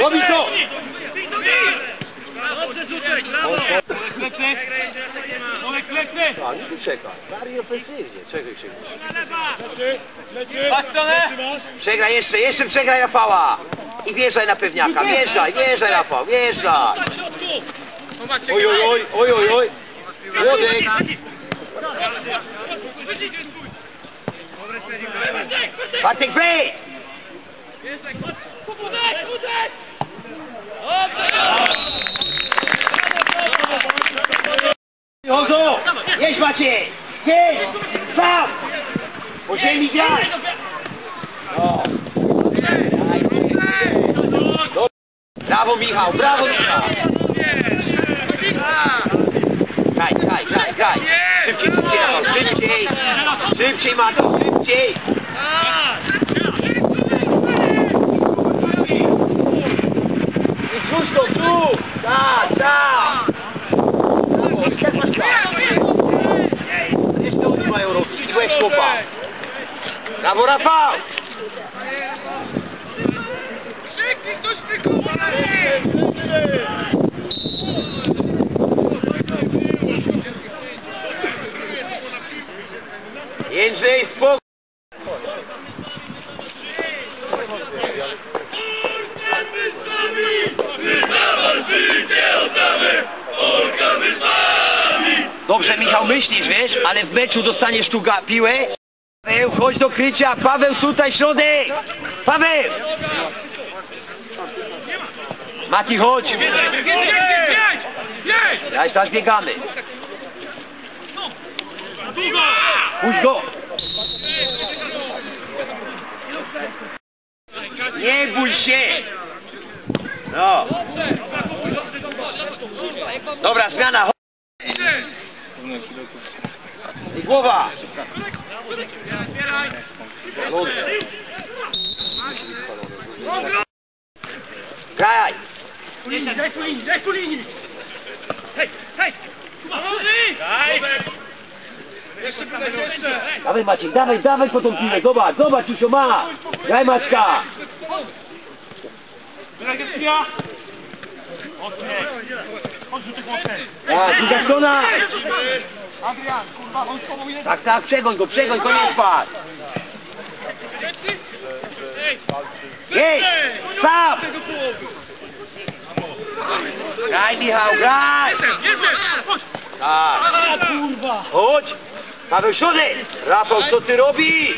Robi to! A, nie czekaj. Bardziej ofensywnie. Czekaj, stronę! Przegraj jeszcze, jeszcze przegraj Rafała! I wjeżdżaj na pewniaka, wjeżdżaj, wjeżdżaj Rafał, wjeżdżaj! Oj, oj, oj, oj, oj, oj! Młodek! Bartek, play! Chodzą! Jedź Maciej! Jedź! Sam! Po ziemi graj! No. Brawo Michał, brawo Michał! Graj, graj, graj, graj! Szybciej, szybciej, szybciej! Szybciej Mato, szybciej! Brawo Rafał! Jędrzej, spokój! Dobrze Michał myślisz, wiesz, ale w meczu dostaniesz tu piłę. Paweł, chodź do krycia, Paweł tutaj środek! Paweł! Mati, chodź! Daj, teraz biegamy. Puść go! Nie bój się! No. Dobra, zmiana. chodź. I głowa! Graj! Daj tu linii, daj tu linii! Hej, hej! Daj! Jeszcze prawie, jeszcze! Dawaj Maciek, dawaj, dawaj po tą piłę, zobacz, zobacz, Ciusio ma! Graj Maćka! Okej! A, strona! Adrian, kurwa, on z tobą jest... Tak, tak, przegoń go, przegoń go, nie spadł! Jej! Sam! Graj Michał, graj! Jedziesz! Chodź! Tak, A, kurwa! chodź! Środek! Rafał, co ty robisz?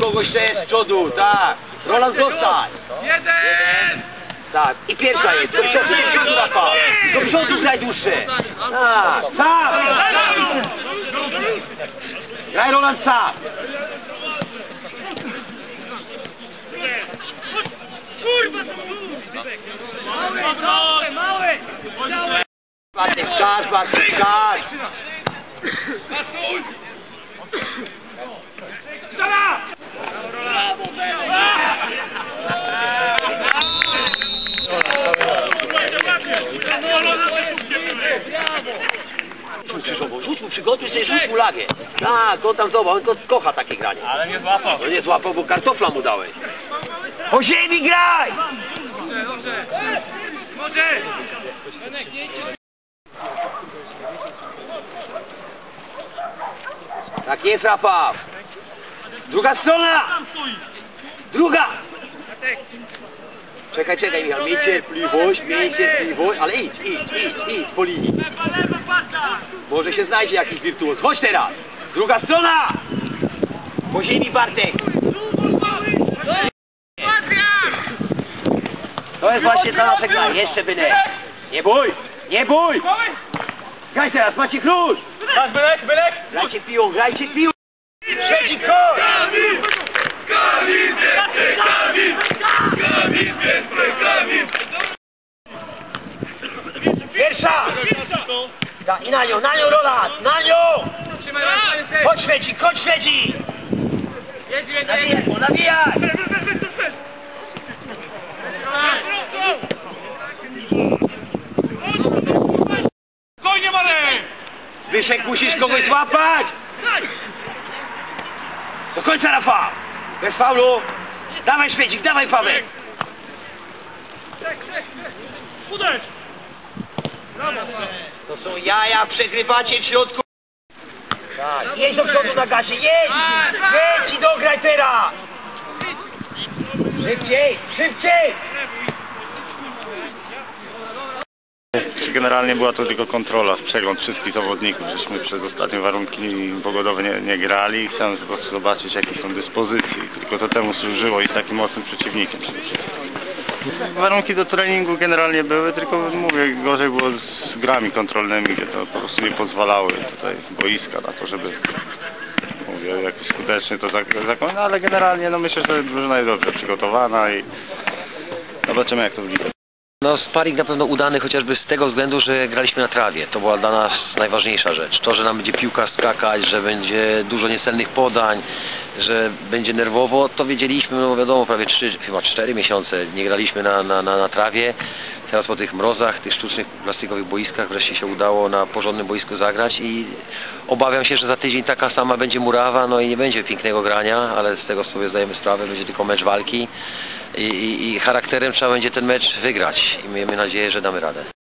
Kogoś też z przodu, tak! Roland zostań! Jeden! Tak, i pierwsza jest, do przodu, do przodu Rafał! Do przodu graj dłuższe! Tak, sam! Graj Roland sam! Kurwa! Mały, mały, mały! Mały! Bartek, skacz, Bartek, skacz! Stara! Rzuć krzyżową, rzuć mu, przygotuj sobie, rzuć mu lagę. Tak, on tam zobacz, on to kocha takie granie. Ale nie złapał. No nie złapał, bo kartofla mu dałeś. Po ziemi graj! Młody! Tak jest, Rafał. Druga strona! Druga! Czekaj, czekaj, Michał, miej cierpliwość, miej cierpliwość, ale idź, idź, idź, idź po linii. Może się znajdzie jakiś wirtuoz. Chodź teraz! Druga strona! Po ziemi, Bartek. To jest właśnie ta nasza gra. Jeszcze byle. Nie bój! Nie bój! Graj teraz, macie klucz! Tak, bylek, bylek! Grajcie piłą, grajcie piłą! Da, I na nią, na nią Roland! Na nią! Chodź Szwedzik, chodź Szwedzik! Nawijaj go, nawijaj! Grzesiek, musisz kogoś złapać! Do końca Rafał! Bez faulu! Dawaj Szwedzik, dawaj Paweł! Uderz! Brawo, To są jaja, przegrywacie w środku. Tak, jedź do przodu na gazie, jedź! Jedź i dograj teraz! Szybciej, szybciej! Generalnie była to tylko kontrola, przegląd wszystkich zawodników, żeśmy przez ostatnie warunki pogodowe nie, nie grali chciałem po prostu zobaczyć jakie są dyspozycje. Tylko to temu służyło i takim mocnym przeciwnikiem. Warunki do treningu generalnie były, tylko mówię, gorzej było grami kontrolnymi, gdzie to po prostu nie pozwalały tutaj boiska na to, żeby mówię, jakoś skutecznie to zakończyć, no, ale generalnie no myślę, że drużyna jest dobrze przygotowana i zobaczymy jak to wyjdzie. No sparring na pewno udany chociażby z tego względu, że graliśmy na trawie. To była dla nas najważniejsza rzecz. To, że nam będzie piłka skakać, że będzie dużo niecelnych podań, że będzie nerwowo, to wiedzieliśmy, no wiadomo, prawie 3, chyba 4 miesiące nie graliśmy na, na, na, na trawie. Teraz po tych mrozach, tych sztucznych plastikowych boiskach wreszcie się udało na porządnym boisku zagrać i obawiam się, że za tydzień taka sama będzie murawa, no i nie będzie pięknego grania, ale z tego sobie zdajemy sprawę, będzie tylko mecz walki i, i, i charakterem trzeba będzie ten mecz wygrać i miejmy nadzieję, że damy radę.